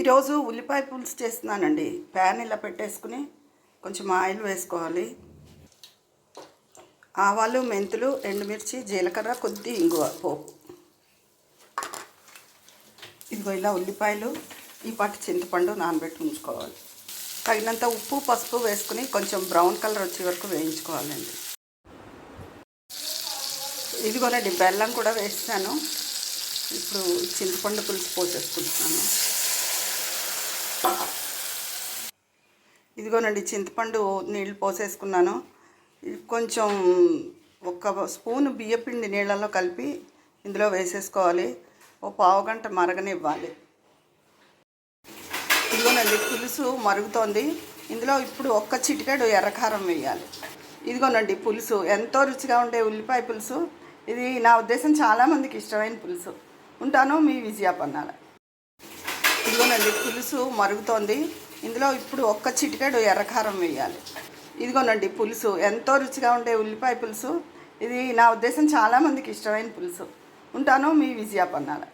ఈరోజు ఉల్లిపాయ పులుసు చేస్తున్నానండి. ప్యాన్ ఇలా పెట్టేసుకుని కొంచెం ఆయిల్ వేసుకోవాలి. ఆవాలు మెంతులు ఎండుమిర్చి జీలకర్ర కొద్ది ఇంగువ పోపు. ఇదిగో ఇలా ఉల్లిపాయలు ఈ పాటి చింతపండు నానబెట్టి ఉంచుకోవాలి. తగినంత ఉప్పు పసుపు వేసుకుని కొంచెం బ్రౌన్ కలర్ వచ్చే వరకు వేయించుకోవాలండి. ఇదిగోనండి బెల్లం కూడా వేస్తాను ఇప్పుడు చింతపండు పులుసు పోసేసుకుంటున్నాను. ఇదిగోనండి చింతపండు నీళ్ళు పోసేసుకున్నాను. కొంచెం ఒక స్పూన్ బియ్యపిండి నీళ్ళలో కలిపి ఇందులో వేసేసుకోవాలి. ఓ పావు గంట మరగనివ్వాలి. ఇదిగోనండి పులుసు మరుగుతోంది. ఇందులో ఇప్పుడు ఒక్క చిటికెడు ఎర్రకారం వేయాలి. ఇదిగోనండి పులుసు. ఎంతో రుచిగా ఉండే ఉల్లిపాయ పులుసు. ఇది నా ఉద్దేశం చాలామందికి ఇష్టమైన పులుసు. ఉంటాను మీ విజయాపన్నాల ఇదిగోనండి పులుసు మరుగుతోంది. ఇందులో ఇప్పుడు ఒక్క చిటికెడు ఎర్రకారం వేయాలి. ఇదిగోనండి పులుసు. ఎంతో రుచిగా ఉండే ఉల్లిపాయ పులుసు. ఇది నా ఉద్దేశం చాలామందికి ఇష్టమైన పులుసు. ఉంటాను మీ విజయాపన్నాల